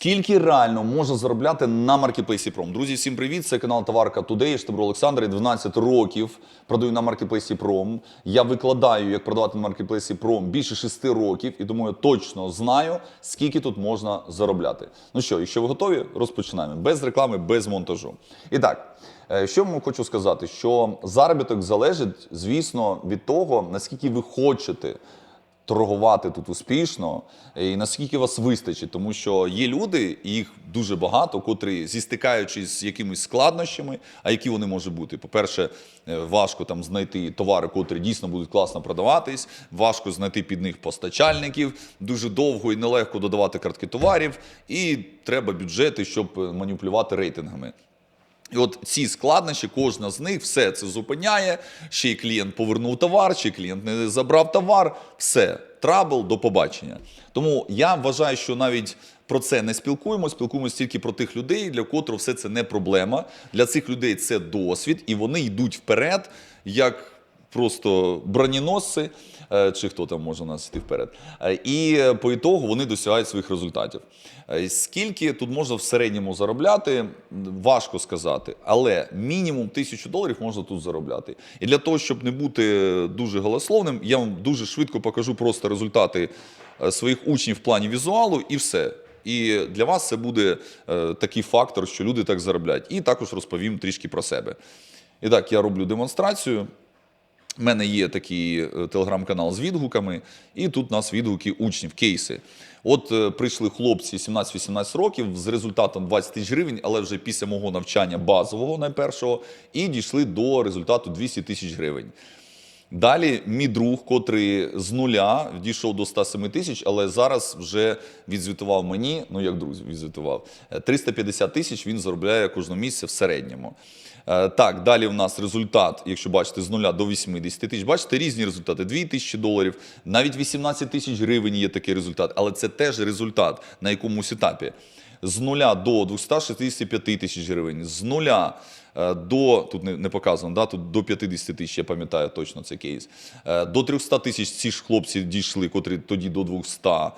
Скільки реально можна заробляти на маркетплейсі Пром? Друзі, всім привіт! Це канал Товарка Today, штаб Олександр. Я 12 років продаю на маркетплейсі Пром. Я викладаю, як продавати на маркетплейсі Пром більше 6 років, і тому я точно знаю, скільки тут можна заробляти. Ну що, якщо ви готові, розпочинаємо без реклами, без монтажу. І так. е, Що вам хочу сказати, що заробіток залежить, звісно, від того, наскільки ви хочете торгувати тут успішно і наскільки вас вистачить, тому що є люди, і їх дуже багато, котрі зістикаючись з якимись складнощами, а які вони можуть бути. По-перше, е, важко там знайти товари, котрі дійсно будуть класно продаватись, важко знайти під них постачальників, дуже довго і нелегко додавати картки товарів, і треба бюджети, щоб е, маніпулювати рейтингами. І от ці складнощі, кожна з них, все це зупиняє. Ще й клієнт повернув товар, й клієнт не забрав товар. Все, трабл, до побачення. Тому я вважаю, що навіть про це не спілкуємося, спілкуємося тільки про тих людей, для котрих все це не проблема. Для цих людей це досвід, і вони йдуть вперед, як просто броненосці, е, чи хто там може нас йти вперед. Е, І е, по ітогу вони досягають своїх результатів. Скільки тут можна в середньому заробляти, важко сказати, але мінімум тисячу доларів можна тут заробляти. І для того, щоб не бути дуже голословним, я вам дуже швидко покажу просто результати своїх учнів в плані візуалу, і все. І для вас це буде е, такий фактор, що люди так заробляють. І також розповім трішки про себе. І так, я роблю демонстрацію. У мене є такий е, телеграм-канал з відгуками, і тут у нас відгуки учнів, кейси. От е, прийшли хлопці 17-18 років з результатом 20 тисяч гривень, але вже після мого навчання базового найпершого, і дійшли до результату 200 тисяч гривень. Далі мій друг, котрий з нуля дійшов до 107 тисяч, але зараз вже відзвітував мені, ну як друзі, відзвітував, е, 350 тисяч він заробляє кожного місяця в середньому. Е, Так, далі в нас результат, якщо бачите, з нуля до 80 тисяч. Бачите, різні результати: 2 тисячі доларів, навіть 18 тисяч гривень є такий результат, але це теж результат на якомусь етапі. З нуля до 265 тисяч гривень, з нуля е, до тут не, не показано, да, тут до 50 тисяч, я пам'ятаю точно цей кейс. Е, До 300 тисяч ці ж хлопці дійшли, котрі тоді до 200. Е,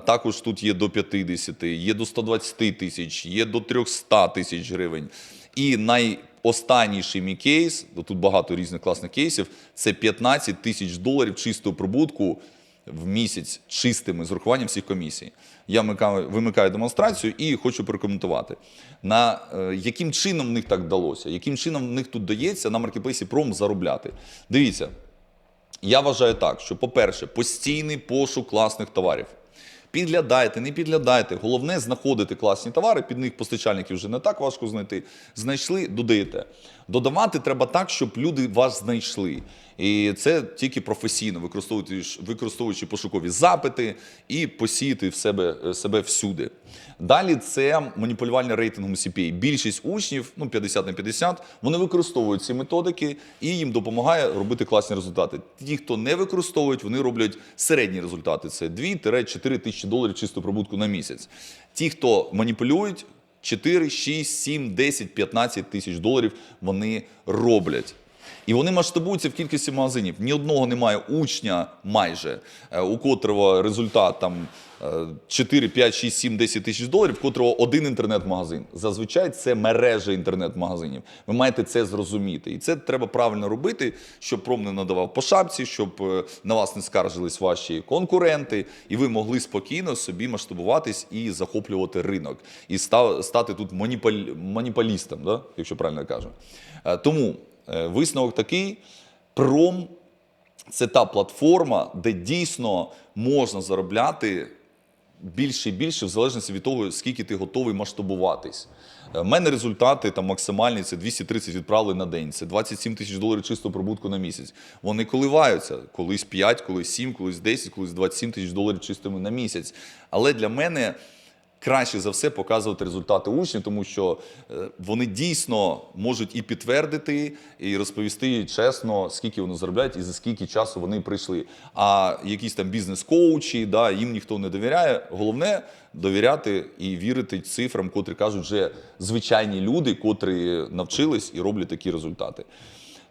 Також тут є до 50, є до 120 тисяч, є до 300 тисяч гривень. І найостанніший мій кейс, тут багато різних класних кейсів, це 15 тисяч доларів чистого прибутку в місяць чистими з урахуванням всіх комісій. Я вимикаю демонстрацію і хочу прокоментувати, на е, яким чином в них так вдалося, яким чином в них тут дається на маркетплейсі пром заробляти. Дивіться, я вважаю так, що, по-перше, постійний пошук класних товарів. Підглядайте, не підглядайте. Головне знаходити класні товари, під них постачальників вже не так важко знайти. Знайшли, додаєте. Додавати треба так, щоб люди вас знайшли. І це тільки професійно, використовуючи, використовуючи пошукові запити і посіяти в себе, е, себе всюди. Далі це маніпулювання рейтингом CPA. Більшість учнів, ну 50 на 50, вони використовують ці методики і їм допомагає робити класні результати. Ті, хто не використовують, вони роблять середні результати. Це 2-4 тисячі доларів чистого прибутку на місяць. Ті, хто маніпулюють, 4, 6, 7, 10, 15 тисяч доларів вони роблять. І вони масштабуються в кількості магазинів. Ні одного немає учня майже, е, у котрого результат там е, 4, 5, 6, 7, 10 тисяч доларів, в котрого один інтернет-магазин. Зазвичай це мережа інтернет-магазинів. Ви маєте це зрозуміти. І це треба правильно робити, щоб пром не надавав по шапці, щоб е, на вас не скаржились ваші конкуренти, і ви могли спокійно собі масштабуватись і захоплювати ринок, і ста- стати тут маніпалістом, да? якщо правильно кажу. Е, Тому висновок такий: пром це та платформа, де дійсно можна заробляти більше і більше, в залежності від того, скільки ти готовий масштабуватись. У мене результати там максимальні це 230 відправлень на день, це 27 тисяч доларів чистого прибутку на місяць. Вони коливаються, колись 5, колись 7, колись 10, колись 27 тисяч доларів чистими на місяць. Але для мене краще за все показувати результати учнів, тому що е, вони дійсно можуть і підтвердити, і розповісти чесно, скільки вони заробляють і за скільки часу вони прийшли. А якісь там бізнес-коучі, да, їм ніхто не довіряє. Головне довіряти і вірити цифрам, котрі кажуть вже звичайні люди, котрі навчились і роблять такі результати.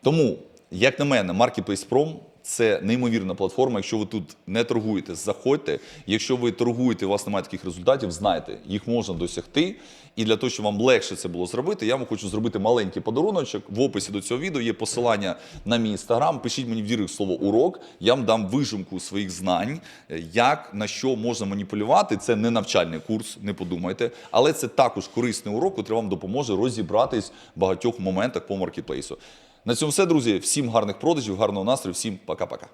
Тому, як на мене, Marketplace Prom – Це неймовірна платформа. Якщо ви тут не торгуєте, заходьте. Якщо ви торгуєте, у вас немає таких результатів, знайте, їх можна досягти. І для того, щоб вам легше це було зробити, я вам хочу зробити маленький подаруночок. В описі до цього відео є посилання на мій інстаграм. Пишіть мені в дірек слово урок. Я вам дам вижимку своїх знань, е, як на що можна маніпулювати. Це не навчальний курс, не подумайте, але це також корисний урок, який вам допоможе розібратись в багатьох моментах по маркетплейсу. На цьому все, друзі. Всім гарних продажів, гарного настрою, всім пока-пока.